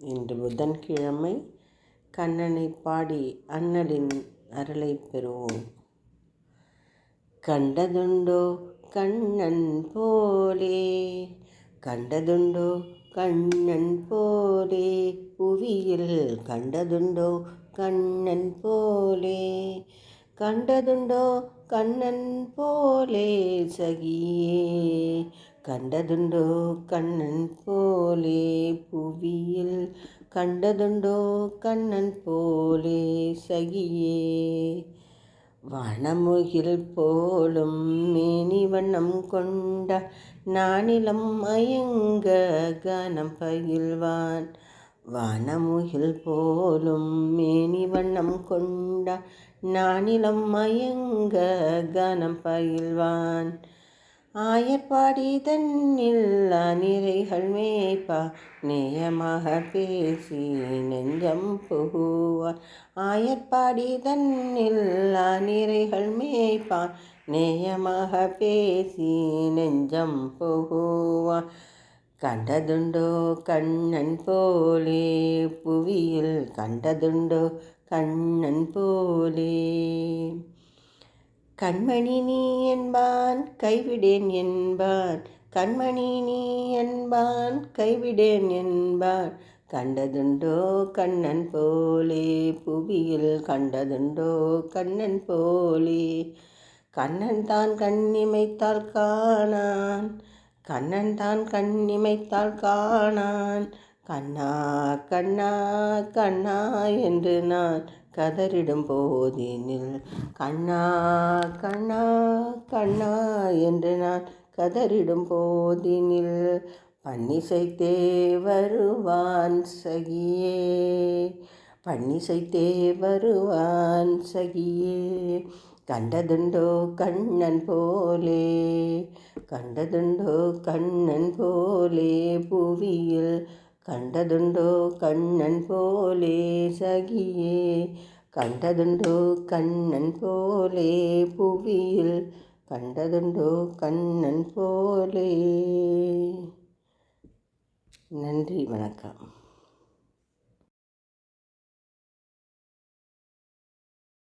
இன்று புதன்கிழமை கண்ணனை பாடி அண்ணலின் அருளை பெறுவோம். கண்டதுண்டோ கண்ணன் போலே கண்டதுண்டோ கண்ணன் போலே புவியில் கண்டதுண்டோ கண்ணன் போலே கண்டதுண்டோ கண்ணன் போலே சகியே கண்டதுண்டோ கண்ணன் போலே புவியில் கண்டதுண்டோ கண்ணன் போலே சகியே. வனமுகில் போலும் மேனி வண்ணம் கொண்ட நானிலம் மயங்க கனம் பயில்வான் வனமுகில் போலும் மேனி வண்ணம் கொண்ட நானிலம் மயங்க கனம் பயில்வான் ஆயப்பாடி தன்னில் அநிறைகள் மேய்ப்பா நேயமாக பேசி நெஞ்சம் புகுவார். ஆயப்பாடி தன்னில் அநிறைகள் மேய்ப்பா நேயமாக பேசி நெஞ்சம் புகுவார். கண்டதுண்டோ கண்ணன் போலே புவியில் கண்டதுண்டோ கண்ணன் போலே. கண்மணி நீ என்பான் கைவிடேன் என்பான். கண்மணி நீ என்பான் கைவிடேன் என்பான். கண்டதுண்டோ கண்ணன் போலே புவியில் கண்டதுண்டோ கண்ணன் போலே. கண்ணன் தான் கண்ணிமைத்தால் காணான் கண்ணன் தான் கண்ணிமைத்தால் காணான். கண்ணா கண்ணா கண்ணா என்று நான் கதறிடும் போதினில் கண்ணா கண்ணா கண்ணா என்று நான் கதறிடும் போதினில் பன்னிசைத்தே வருவான் சகியே பன்னிசைத்தே வருவான் சகியே கண்டதுண்டோ கண்ணன் போலே கண்டதுண்டோ கண்ணன் போலே புவியில் கண்டதுண்டோ கண்ணன் போலே சகியே கண்டதுண்டோ கண்ணன் போலே புவியில் கண்டதுண்டோ கண்ணன் போலே. நன்றி வணக்கம்.